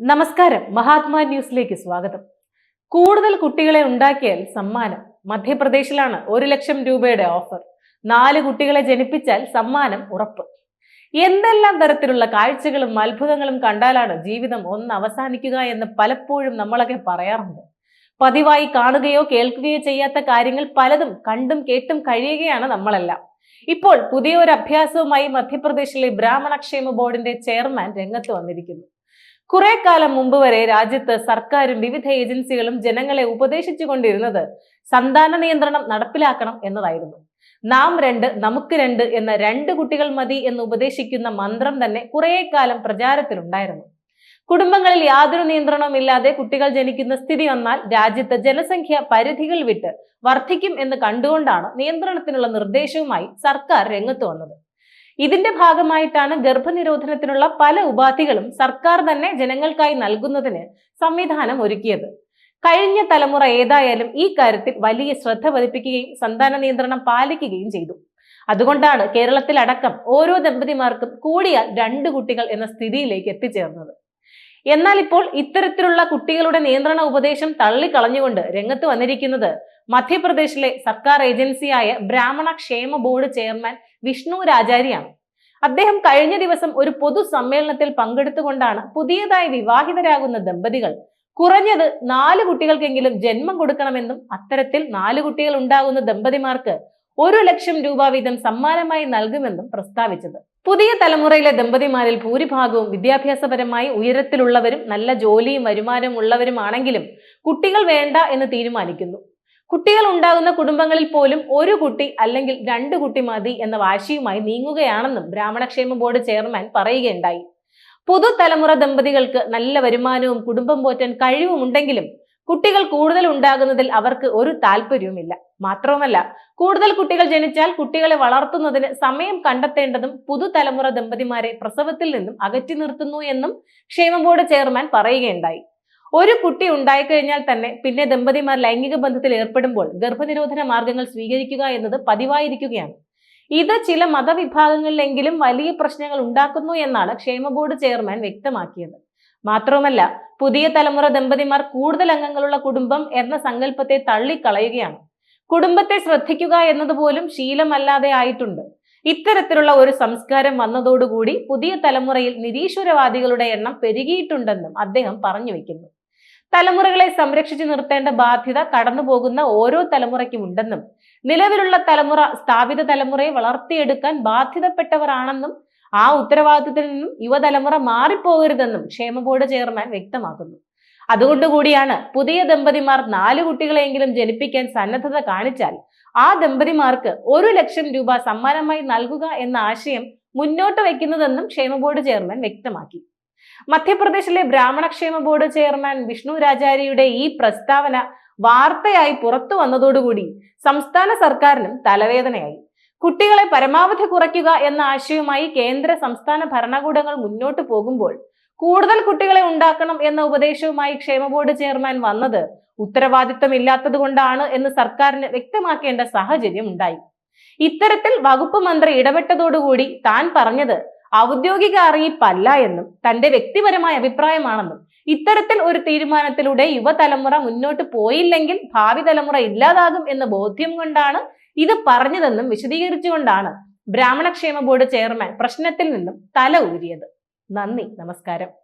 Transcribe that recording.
നമസ്കാരം. മഹാത്മാ ന്യൂസിലേക്ക് സ്വാഗതം. കൂടുതൽ കുട്ടികളെ ഉണ്ടാക്കിയാൽ സമ്മാനം. മധ്യപ്രദേശിലാണ് ഒരു ലക്ഷം രൂപയുടെ ഓഫർ. നാല് കുട്ടികളെ ജനിപ്പിച്ചാൽ സമ്മാനം ഉറപ്പ്. എന്തെല്ലാം തരത്തിലുള്ള കാഴ്ചകളും അത്ഭുതങ്ങളും കണ്ടാലാണ് ജീവിതം ഒന്ന് അവസാനിക്കുക എന്ന് പലപ്പോഴും നമ്മളൊക്കെ പറയാറുണ്ട്. പതിവായി കാണുകയോ കേൾക്കുകയോ ചെയ്യാത്ത കാര്യങ്ങൾ പലതും കണ്ടും കേട്ടും കഴിയുകയാണ് നമ്മളെല്ലാം. ഇപ്പോൾ പുതിയ ഒരു അഭ്യാസവുമായി മധ്യപ്രദേശിലെ ബ്രാഹ്മണക്ഷേമ ബോർഡിന്റെ ചെയർമാൻ രംഗത്ത് വന്നിരിക്കുന്നു. കുറെ കാലം മുമ്പ് വരെ രാജ്യത്ത് സർക്കാരും വിവിധ ഏജൻസികളും ജനങ്ങളെ ഉപദേശിച്ചു കൊണ്ടിരുന്നത് സന്താന നിയന്ത്രണം നടപ്പിലാക്കണം എന്നതായിരുന്നു. നാം രണ്ട് നമുക്ക് രണ്ട് എന്ന രണ്ട് കുട്ടികൾ മതി എന്ന് ഉപദേശിക്കുന്ന മന്ത്രം തന്നെ കുറെ കാലം പ്രചാരത്തിലുണ്ടായിരുന്നു. കുടുംബങ്ങളിൽ യാതൊരു നിയന്ത്രണവും ഇല്ലാതെ കുട്ടികൾ ജനിക്കുന്ന സ്ഥിതി വന്നാൽ രാജ്യത്ത് ജനസംഖ്യ പരിധികൾ വിട്ട് വർദ്ധിക്കും എന്ന് കണ്ടുകൊണ്ടാണ് നിയന്ത്രണത്തിനുള്ള നിർദ്ദേശവുമായി സർക്കാർ രംഗത്ത് വന്നത്. ഇതിന്റെ ഭാഗമായിട്ടാണ് ഗർഭനിരോധനത്തിനുള്ള പല ഉപാധികളും സർക്കാർ തന്നെ ജനങ്ങൾക്കായി നൽകുന്നതിന് സംവിധാനം ഒരുക്കിയത്. കഴിഞ്ഞ തലമുറ ഏതായാലും ഈ കാര്യത്തിൽ വലിയ ശ്രദ്ധ പതിപ്പിക്കുകയും സന്താന നിയന്ത്രണം പാലിക്കുകയും ചെയ്തു. അതുകൊണ്ടാണ് കേരളത്തിലടക്കം ഓരോ ദമ്പതിമാർക്കും കൂടിയാൽ രണ്ട് കുട്ടികൾ എന്ന സ്ഥിതിയിലേക്ക് എത്തിച്ചേർന്നത്. എന്നാൽ ഇപ്പോൾ ഇത്തരത്തിലുള്ള കുട്ടികളുടെ നിയന്ത്രണ ഉപദേശം തള്ളിക്കളഞ്ഞുകൊണ്ട് രംഗത്ത് വന്നിരിക്കുന്നത് മധ്യപ്രദേശിലെ സർക്കാർ ഏജൻസിയായ ബ്രാഹ്മണ ക്ഷേമ ബോർഡ് ചെയർമാൻ വിഷ്ണു രാജാരിയാണ്. അദ്ദേഹം കഴിഞ്ഞ ദിവസം ഒരു പൊതു സമ്മേളനത്തിൽ പങ്കെടുത്തുകൊണ്ടാണ് പുതിയതായി വിവാഹിതരാകുന്ന ദമ്പതികൾ കുറഞ്ഞത് നാല് കുട്ടികൾക്കെങ്കിലും ജന്മം കൊടുക്കണമെന്നും അത്തരത്തിൽ നാല് കുട്ടികൾ ഉണ്ടാകുന്ന ദമ്പതിമാർക്ക് ഒരു ലക്ഷം രൂപ വീതം സമ്മാനമായി നൽകുമെന്നും പ്രസ്താവിച്ചത്. പുതിയ തലമുറയിലെ ദമ്പതിമാരിൽ ഭൂരിഭാഗവും വിദ്യാഭ്യാസപരമായി ഉയരത്തിലുള്ളവരും നല്ല ജോലിയും വരുമാനവും ഉള്ളവരുമാണെങ്കിലും കുട്ടികൾ വേണ്ട എന്ന് തീരുമാനിക്കുന്നു. കുട്ടികൾ ഉണ്ടാകുന്ന കുടുംബങ്ങളിൽ പോലും ഒരു കുട്ടി അല്ലെങ്കിൽ രണ്ട് കുട്ടി മതി എന്ന വാശിയുമായി നീങ്ങുകയാണെന്നും ബ്രാഹ്മണക്ഷേമ ബോർഡ് ചെയർമാൻ പറയുകയുണ്ടായി. പുതുതലമുറ ദമ്പതികൾക്ക് നല്ല വരുമാനവും കുടുംബം പോറ്റാൻ കഴിവും ഉണ്ടെങ്കിലും കുട്ടികൾ കൂടുതൽ ഉണ്ടാകുന്നതിൽ അവർക്ക് ഒരു താല്പര്യവുമില്ല. മാത്രവുമല്ല കൂടുതൽ കുട്ടികൾ ജനിച്ചാൽ കുട്ടികളെ വളർത്തുന്നതിന് സമയം കണ്ടെത്തേണ്ടതും പുതുതലമുറ ദമ്പതിമാരെ പ്രസവത്തിൽ നിന്നും അകറ്റി നിർത്തുന്നു എന്നും ക്ഷേമ ബോർഡ് ചെയർമാൻ പറയുകയുണ്ടായി. ഒരു കുട്ടി ഉണ്ടായിക്കഴിഞ്ഞാൽ തന്നെ പിന്നെ ദമ്പതിമാർ ലൈംഗിക ബന്ധത്തിൽ ഏർപ്പെടുമ്പോൾ ഗർഭനിരോധന മാർഗങ്ങൾ സ്വീകരിക്കുക എന്നത് പതിവായിരിക്കുകയാണ്. ഇത് ചില മതവിഭാഗങ്ങളിലെങ്കിലും വലിയ പ്രശ്നങ്ങൾ ഉണ്ടാക്കുന്നു എന്നാണ് ക്ഷേമ ബോർഡ് ചെയർമാൻ വ്യക്തമാക്കിയത്. മാത്രവുമല്ല പുതിയ തലമുറ ദമ്പതിമാർ കൂടുതൽ അംഗങ്ങളുള്ള കുടുംബം എന്ന സങ്കല്പത്തെ തള്ളിക്കളയുകയാണ്. കുടുംബത്തെ ശ്രദ്ധിക്കുക എന്നതുപോലും ശീലമല്ലാതെ ആയിട്ടുണ്ട്. ഇത്തരത്തിലുള്ള ഒരു സംസ്കാരം വന്നതോടുകൂടി പുതിയ തലമുറയിൽ നിരീശ്വരവാദികളുടെ എണ്ണം പെരുകിയിട്ടുണ്ടെന്നും അദ്ദേഹം പറഞ്ഞു വെക്കുന്നു. തലമുറകളെ സംരക്ഷിച്ചു നിർത്തേണ്ട ബാധ്യത കടന്നുപോകുന്ന ഓരോ തലമുറയ്ക്കും ഉണ്ടെന്നും നിലവിലുള്ള തലമുറ സ്ഥാപിത തലമുറയെ വളർത്തിയെടുക്കാൻ ബാധ്യതപ്പെട്ടവരാണെന്നും ആ ഉത്തരവാദിത്തത്തിൽ നിന്നും യുവതലമുറ മാറിപ്പോകരുതെന്നും ക്ഷേമ ബോർഡ് ചെയർമാൻ വ്യക്തമാക്കുന്നു. അതുകൊണ്ടുകൂടിയാണ് പുതിയ ദമ്പതിമാർ നാല് കുട്ടികളെങ്കിലും ജനിപ്പിക്കാൻ സന്നദ്ധത കാണിച്ചാൽ ആ ദമ്പതിമാർക്ക് ഒരു ലക്ഷം രൂപ സമ്മാനമായി നൽകുക എന്ന ആശയം മുന്നോട്ട് വയ്ക്കുന്നതെന്നും ക്ഷേമ ബോർഡ് ചെയർമാൻ വ്യക്തമാക്കി. മധ്യപ്രദേശിലെ ബ്രാഹ്മണക്ഷേമ ബോർഡ് ചെയർമാൻ വിഷ്ണു രാജാരിയുടെ ഈ പ്രസ്താവന വാർത്തയായി പുറത്തു വന്നതോടുകൂടി സംസ്ഥാന സർക്കാരിനും തലവേദനയായി. കുട്ടികളെ പരമാവധി കുറയ്ക്കുക എന്ന ആശയവുമായി കേന്ദ്ര സംസ്ഥാന ഭരണകൂടങ്ങൾ മുന്നോട്ട് പോകുമ്പോൾ കൂടുതൽ കുട്ടികളെ ഉണ്ടാക്കണം എന്ന ഉപദേശവുമായി ക്ഷേമ ബോർഡ് ചെയർമാൻ വന്നത് ഉത്തരവാദിത്തമില്ലാത്തത് കൊണ്ടാണ് എന്ന് സർക്കാരിന് വ്യക്തമാക്കേണ്ട സാഹചര്യം ഉണ്ടായി ഇത്തരത്തിൽ വകുപ്പ് മന്ത്രി ഇടപെട്ടതോടുകൂടി താൻ പറഞ്ഞത് ഔദ്യോഗിക അറിയിപ്പല്ല എന്നും തന്റെ വ്യക്തിപരമായ അഭിപ്രായമാണെന്നും ഇത്തരത്തിൽ ഒരു തീരുമാനത്തിലൂടെ യുവതലമുറ മുന്നോട്ട് പോയില്ലെങ്കിൽ ഭാവി തലമുറ ഇല്ലാതാകും എന്ന ബോധ്യം കൊണ്ടാണ് ഇത് പറഞ്ഞതെന്നും വിശദീകരിച്ചുകൊണ്ടാണ് ബ്രാഹ്മണക്ഷേമ ബോർഡ് ചെയർമാൻ പ്രശ്നത്തിൽ നിന്നും തല ഊരിയത്. നന്ദി നമസ്കാരം.